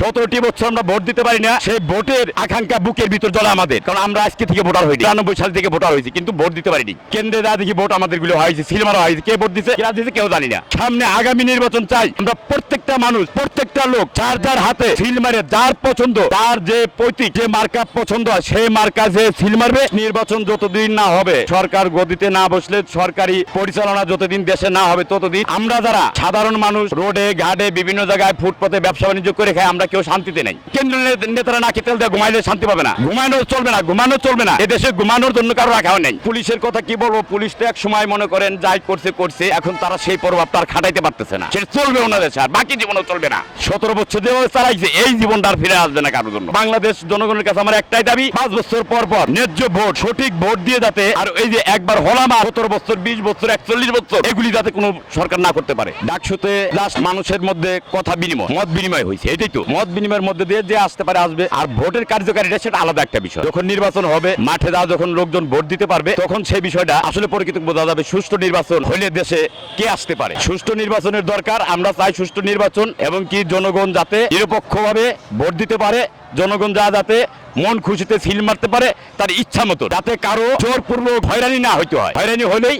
সতেরোটি বছর আমরা ভোট দিতে পারি না। সেই ভোটের আকাঙ্ক্ষা বুকের ভিতর জ্বলে আমাদের। কারণ আমরা আজকে থেকে ভোটার হয়েছি তিরানব্বই সাল থেকে ভোটার হয়েছি, কিন্তু ভোট দিতে পারিনি। কেন্দ্রে যা দেখি ভোট আমাদেরগুলো হয়েছে সিলমারা হয়েছে, কে ভোট দিচ্ছে কেরা দিচ্ছে কেউ জানি না। সামনে আগামী নির্বাচন চাই। আমরা প্রত্যেকটা মানুষ, প্রত্যেকটা লোক, যার যার হাতে সিল মারে, যার পছন্দ, তার যে পৈতৃক, যে মার্কা পছন্দ হয়, সেই মার্কা যে সিল মারবে, নির্বাচন যতদিন না হবে, সরকার গদিতে না বসলে, সরকারি পরিচালনা যতদিন দেশে না হবে, ততদিন আমরা যারা সাধারণ মানুষ, রোডে, ঘাটে, বিভিন্ন জায়গায় ফুটপথে ব্যবসা বাণিজ্য করে খাই, আমরা কেউ শান্তিতে নেই। কেন্দ্রীয় নেতারা নাকি তেল দিয়ে ঘুমাইলে শান্তি পাবে না। ঘুমানো চলবে না, ঘুমানো চলবে না। এদেশে ঘুমানোর জন্য কারও রাখাও নেই। পুলিশের কথা কি বলব? পুলিশ তো এক সময় মনে করেন, যাই করছে করছে, এখন তারা সেই প্রভাব তার খাটাইতে পারতেছে না। সেটা চলবে ওনাদের আর বাকি জীবনও চলবে না। সতেরো বছর যেভাবে চালাইছে এই জীবনটা আর ফিরে আসবে না কারোর জন্য। বাংলাদেশ জনগণের কাছে আমার একটাই দাবি, পাঁচ বছর পর পর ন্যায্য ভোট, সঠিক ভোট দিয়ে যাতে আর এই যে একবার হলামা সতেরো বছর, বিশ বছর, একচল্লিশ বছর, এগুলি যাতে কোনো সরকার না করতে পারে। ডাকসুতে লাস্ট মানুষের মধ্যে কথা বিনিময়, মত বিনিময় হয়েছে, এটাই তো। মত বিনিময়ের মধ্যে দিয়ে যে আসতে পারে, আসবে। আর ভোটের কার্যকারিতা সেটা আলাদা একটা বিষয়। যখন নির্বাচন হবে, মাঠে যা যখন লোকজন ভোট দিতে পারবে, তখন সেই বিষয়টা আসলে পরিচিত বোঝা যাবে সুষ্ঠু নির্বাচন হলে দেশে কে আসতে পারে। সুষ্ঠু নির্বাচনের দরকার, আমরা চাই সুষ্ঠু নির্বাচন এবং কি জনগণ যাতে নিরপেক্ষভাবে ভোট দিতে পারে, জনগণ যা যাতে মন খুশিতে ফিল মারতে পারে, তার ইচ্ছা মতো, যাতে কারও জোরপূর্বক হয়রানি না হইতে হয়। হয়রানি হলেই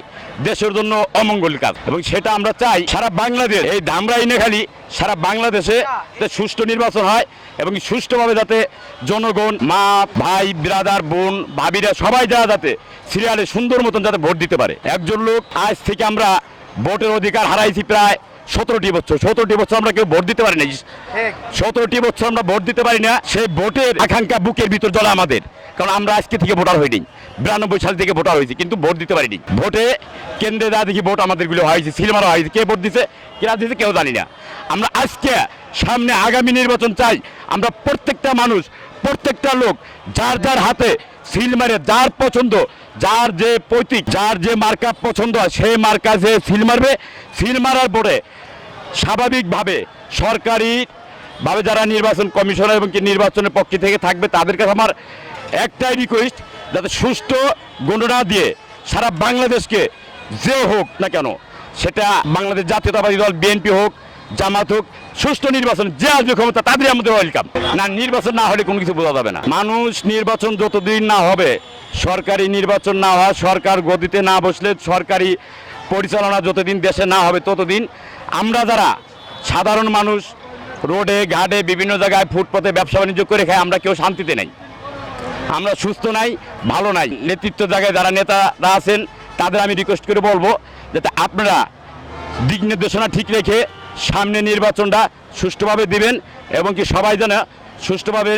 দেশের জন্য অমঙ্গল কাজ। এবং সেটা আমরা চাই সারা বাংলাদেশ। এই ধামরা ইনেখালি সারা বাংলাদেশে সুষ্ঠু নির্বাচন হয় এবং সুষ্ঠুভাবে যাতে জনগণ, মা, ভাই, ব্রাদার, বোন, ভাবিরা সবাই যারা যাতে সিরিয়ালে সুন্দর মতন যাতে ভোট দিতে পারে। একজন লোক আজ থেকে আমরা ভোটের অধিকার হারাইছি প্রায় সতেরোটি বছর সতেরোটি বছর আমরা কেউ ভোট দিতে পারি না সতেরোটি বছর আমরা ভোট দিতে পারি না সেই ভোটের আকাঙ্ক্ষা বুকের ভিতর জ্বলে আমাদের। কারণ আমরা আজকে থেকে ভোটার হইনি বিরানব্বই সাল থেকে ভোটার হয়েছি কিন্তু ভোট দিতে পারিনি। ভোটে কেন্দ্রে যা দেখি ভোট আমাদেরগুলো হয়েছে সিলমারা হয়েছে কে ভোট দিছে কেরা দিছে কেউ জানি না। আমরা আজকে সামনে আগামী নির্বাচন চাই আমরা প্রত্যেকটা মানুষ প্রত্যেকটা লোক যার যার হাতে সিল মারে যার পছন্দ, যার যে পৈতৃক, যার যে মার্কা পছন্দ হয় সেই মার্কা যে সিল মারবে, সিল মারার পরে স্বাভাবিকভাবে সরকারি ভাবে যারা নির্বাচন কমিশনার এবং নির্বাচনের পক্ষে থেকে থাকবে, তাদের কাছে আমার একটাই রিকোয়েস্ট যাতে সুষ্ঠু গণনা দিয়ে সারা বাংলাদেশকে যে হোক না কেন, সেটা বাংলাদেশ জাতীয়তাবাদী দল, বিএনপি হোক জামাত হোক, সুষ্ঠু নির্বাচন, যে আসবে ক্ষমতা তাদের আমাদের ওয়েলকাম। না, নির্বাচন না হলে কোনো কিছু বোঝা যাবে না। মানুষ নির্বাচন যতদিন না হবে, সরকারি নির্বাচন না হয়, সরকার গদিতে না বসলে, সরকারি পরিচালনা যতদিন দেশে না হবে, ততদিন আমরা যারা সাধারণ মানুষ, রোডে, ঘাটে, বিভিন্ন জায়গায় ফুটপথে ব্যবসা বাণিজ্য করে খাই, আমরা কেউ শান্তিতে নেই। আমরা সুস্থ নাই, ভালো নাই। নেতৃত্ব জায়গায় যারা নেতারা আছেন, তাদের আমি রিকোয়েস্ট করে বলব, যাতে আপনারা দিক নির্দেশনা ঠিক রেখে সামনে নির্বাচনটা সুষ্ঠুভাবে দিবেন এবং কি সবাই যেন সুষ্ঠুভাবে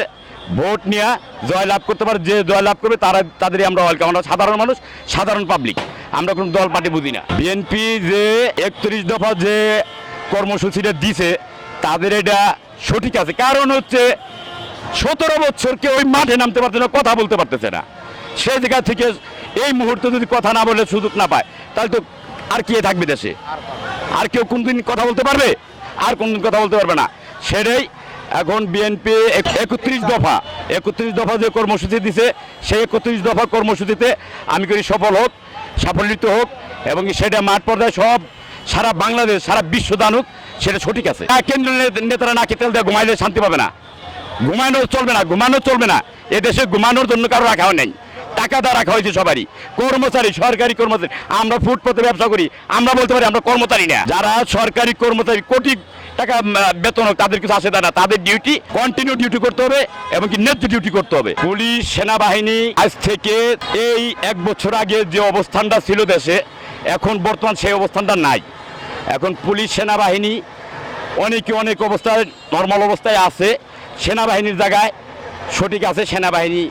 ভোট নিয়ে জয়লাভ করতে পারে, যে জয়লাভ করবে তারা, তাদেরই আমরা ওয়েলকাম আমরা সাধারণ মানুষ, সাধারণ পাবলিক আমরা কোনো দল পার্টি বুঝি না। বিএনপি যে একত্রিশ দফা যে কর্মসূচিটা দিছে, তাদের এটা সঠিক আছে। কারণ হচ্ছে সতেরো বছর কেউ ওই মাঠে নামতে পারছে না, কথা বলতে পারতেছে না। সে জায়গা থেকে এই মুহূর্তে যদি কথা না বলে সুযোগ না পায়, তাহলে তো আর কে থাকবে দেশে? আর কেউ কোনদিন কথা বলতে পারবে? আর কোনদিন কথা বলতে পারবে না। সেটাই এখন বিএনপি একত্রিশ দফা। একত্রিশ দফা যে কর্মসূচি দিছে, সেই একত্রিশ দফা কর্মসূচিতে আমি করি সফল হোক, সাফল্যিত হোক, এবং সেটা মাঠ পর্যায়ে সব সারা বাংলাদেশ, সারা বিশ্ব জানুক, সেটা সঠিক আছে। কেন্দ্রীয় নেতারা নাকি তেল দিয়ে ঘুমাইলে শান্তি পাবে না। ঘুমানো চলবে না ঘুমানো চলবে না। এ দেশে ঘুমানোর জন্য কারও রাখাও নেই। দেওয়া রাখা হয়েছে সবারই। কর্মচারী, সরকারি কর্মচারী। আমরা ফুটপথে ব্যবসা করি, আমরা বলতে পারি আমরা কর্মচারী না। যারা সরকারি কর্মচারী, কোটি টাকা বেতন হোক, তাদের কিছু আসে না। তাদের ডিউটি কন্টিনিউ ডিউটি করতে হবে এবং কি ন্যায্য ডিউটি করতে হবে। পুলিশ, সেনাবাহিনী, আজ থেকে এই এক বছর আগে যে অবস্থানটা ছিল দেশে, এখন বর্তমান সেই অবস্থানটা নাই। এখন পুলিশ, সেনাবাহিনী অনেকে অনেক অবস্থায় নর্মাল অবস্থায় আছে। সেনাবাহিনীর জায়গায় সঠিক আছে, সেনাবাহিনী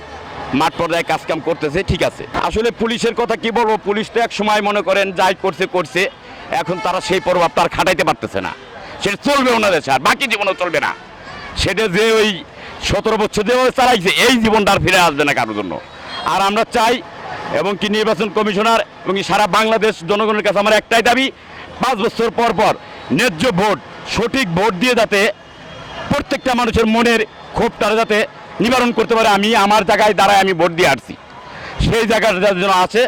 মাঠ পর্যায়ে কাজকাম করতেছে, ঠিক আছে। আসলে পুলিশের কথা কি বলব, পুলিশ তো এক সময় মনে করেন যাই করছে করছে, এখন তারা সেই প্রভাব তার খাটাইতে পারতেছে না। সেটা চলবে ওনাদের আর বাকি জীবনও চলবে না। সেটা যে ওই সতেরো বছর যে চালাইছে, এই জীবনটা আর ফিরে আসবে না কারোর জন্য। আর আমরা চাই, এবং কি নির্বাচন কমিশনার, এবং সারা বাংলাদেশ জনগণের কাছে আমার একটাই দাবি, পাঁচ বছর পর পর ন্যায্য ভোট, সঠিক ভোট দিয়ে যাতে প্রত্যেকটা মানুষের মনের ক্ষোভটা যাতে নিবারণ করতে পারে, আমি আমার জায়গায় দাঁড়ায় আমি ভোট দিয়ে আসছি। সেই জায়গাটা যেন আছে।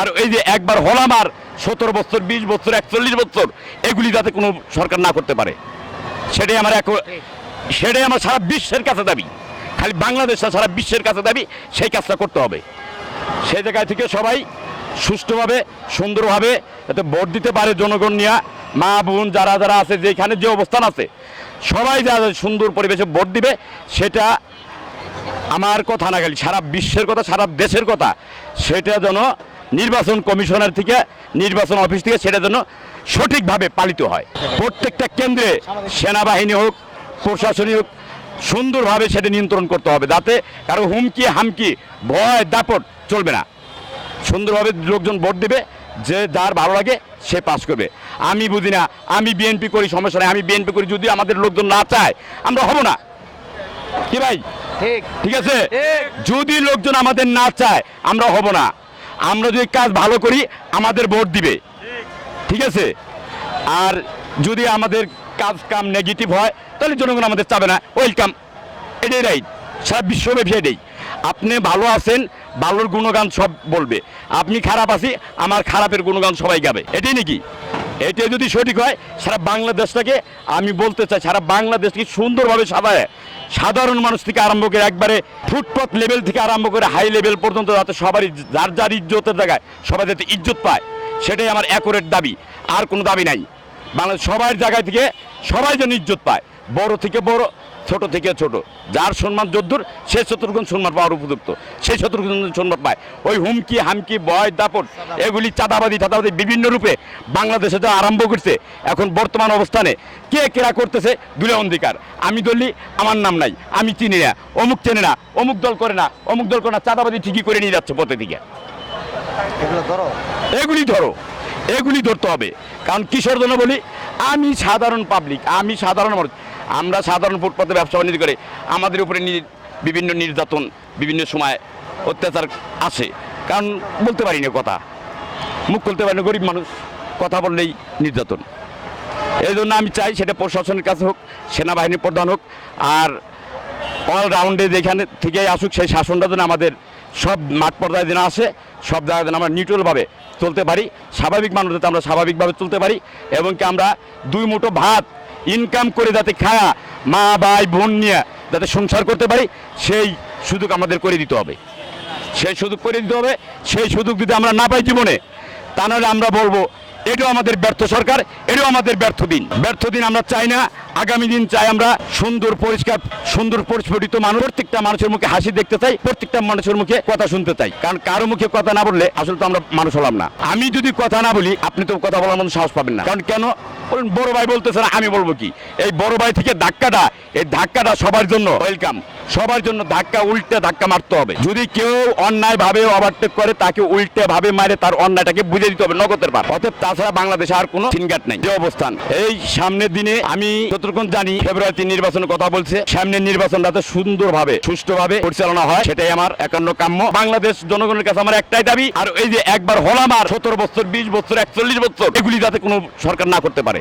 আর এই যে একবার হলাম আর সতেরো বছর, বিশ বছর, একচল্লিশ বছর, এগুলি যাতে কোনো সরকার না করতে পারে। সেটাই আমার এক সেটাই আমার সারা বিশ্বের কাছে দাবি। খালি বাংলাদেশটা সারা বিশ্বের কাছে দাবি, সেই কাজটা করতে হবে। সেই জায়গায় থেকে সবাই সুষ্ঠুভাবে, সুন্দরভাবে যাতে ভোট দিতে পারে জনগণ নিয়ে। মা, বোন যারা যারা আছে, যেখানে যে অবস্থান আছে, সবাই যারা সুন্দর পরিবেশে ভোট দিবে, সেটা আমার কথা না খালি সারা বিশ্বের কথা, সারা দেশের কথা, সেটা যেন নির্বাচন কমিশনার থেকে, নির্বাচন অফিস থেকে সেটা যেন সঠিকভাবে পালিত হয়। প্রত্যেকটা কেন্দ্রে সেনাবাহিনী হোক প্রশাসনিক হোক, সুন্দরভাবে সেটা নিয়ন্ত্রণ করতে হবে, যাতে কারও হুমকি, হামকি, ভয়, দাপট চলবে না। সুন্দরভাবে লোকজন ভোট দেবে, যে যার ভালো লাগে, সে পাস করবে। আমি বুঝি না, আমি বিএনপি করি, সমস্যা নেই, আমি বিএনপি করি, যদি আমাদের লোকজন না চায়, আমরা হব না। কি ভাই? ঠিক। ঠিক আছে? যদি লোকজন আমাদের না চায় আমরা হব না। আমরা যদি কাজ ভালো করি আমাদের ভোট দিবে। ঠিক আছে? আর যদি আমাদের কাজ কাম নেগেটিভ হয় তাহলে জনগণ আমাদের চাবে না। ওয়েলকাম এটাই রাইট সারা বিশ্বব্যাপী এটাই। আপনি ভালো আছেন ভালোর গুণগান সব বলবে। আপনি খারাপ আছি আমার খারাপের গুণগান সবাই গাবে। এটাই নাকি? এটা যদি সঠিক হয়, সারা বাংলাদেশটাকে, আমি বলতে চাই, সারা বাংলাদেশকে সুন্দরভাবে সাজায়। সাধারণ মানুষ থেকে আরম্ভ করে একবারে ফুটপাথ লেভেল থেকে আরম্ভ করে হাই লেভেল পর্যন্ত যাতে সবারই যার যার ইজ্জতের জায়গায় সবাই যাতে ইজ্জত পায়, সেটাই আমার অ্যাকোরেট দাবি। আর কোনো দাবি নাই। বাংলাদেশ সবার জায়গায় থেকে সবাই যেন ইজ্জত পায়। বড় থেকে বড় ছোট থেকে ছোট। যার সম্মান যদ্দুর সে শত্রুগুণ সম্মান পাওয়ার উপযুক্ত। সেই শত্রুগুণ সম্মান পায়। ওই হুমকি হামকি বয় দাপট এগুলি চাঁদাবাদী চাঁদাবাদী বিভিন্ন রূপে বাংলাদেশে যা আরম্ভ করছে। এখন বর্তমান অবস্থানে কে কেরা করতেছে দুলে অধিকার আমি দলি আমার নাম নাই আমি চিনি না অমুক চেনে না অমুক দল করে না অমুক দল করে না চাঁদাবাদী ঠিকই করে নিয়ে যাচ্ছে পথে দিকে। এগুলো ধরো। এগুলি ধরো এগুলি ধরতে হবে। কারণ কিশোর জন্য বলি আমি সাধারণ পাবলিক আমি সাধারণ মানুষ। আমরা সাধারণ ফুটপাতে ব্যবসা বাণিজ্য করে। আমাদের উপরে বিভিন্ন নির্যাতন, বিভিন্ন সময় অত্যাচার আসে কারণ বলতে পারি না কথা। মুখ খুলতে পারি না, গরিব মানুষ। কথা বললেই নির্যাতন। এই জন্য আমি চাই সেটা প্রশাসনের কাছে হোক, সেনাবাহিনীর প্রধান হোক, আর অলরাউন্ডে যেখানে থেকে আসুক, সেই শাসনটা যেন আমাদের সব মাঠ পর্যায়ে যেন আসে, সব জায়গায় যেন আমরা নিউট্রালভাবে চলতে পারি। স্বাভাবিক মানুষ যাতে আমরা স্বাভাবিকভাবে চলতে পারি, এবং কি আমরা দুই মুঠো ভাত ইনকাম করে যাতে খায়া মা, ভাই, বোন নিয়ে যাতে সংসার করতে পারি, সেই সুযোগ আমাদের করে দিতে হবে। সেই সুযোগ করে দিতে হবে, সেই সুযোগ যদি আমরা না পাই জীবনে, তা নাহলে আমরা বলব, এটাও আমাদের ব্যর্থ সরকার, এটাও আমাদের ব্যর্থ দিন। ব্যর্থ দিন আমরা চাই না আগামী দিন চাই আমরা সুন্দর, পরিষ্কার, সুন্দর, পরিস্ফুটিত মানুষ। প্রত্যেকটা মানুষের মুখে হাসি দেখতে চাই, প্রত্যেকটা মানুষের মুখে কথা শুনতে চাই। কারণ কারও মুখে কথা না বললে আসলে তো আমরা মানুষ হলাম না। আমি যদি কথা না বলি, আপনি তো কথা বলার মতো সাহস পাবেন না। কারণ কেন? বড় ভাই বলতেছে না, আমি বলব কি? এই বড় ভাই থেকে ধাক্কাটা, এই ধাক্কাটা সবার জন্য ওয়েলকাম সবার জন্য ধাক্কা, উল্টে ধাক্কা মারতে হবে। যদি কেউ অন্যায় ভাবে ওভারটেক করে, তাকে উল্টে ভাবে মারে, তার অন্যায়টাকে বুঝে দিতে হবে, নগদের পার। অতএব তাছাড়া বাংলাদেশে আর কোনো সিনগাট নেই। যে অবস্থান। এই সামনের দিনে আমি যতটুকু জানি, ফেব্রুয়ারিতে নির্বাচনের কথা বলছে। সামনের নির্বাচন যাতে সুন্দরভাবে, সুষ্ঠুভাবে পরিচালনা হয়, সেটাই আমার একান্ন কাম্য। বাংলাদেশ জনগণের কাছে আমার একটাই দাবি, আর এই যে একবার হলাম আর সতেরো বছর, বিশ বছর, একচল্লিশ বছর, এগুলি যাতে কোনো সরকার না করতে পারে।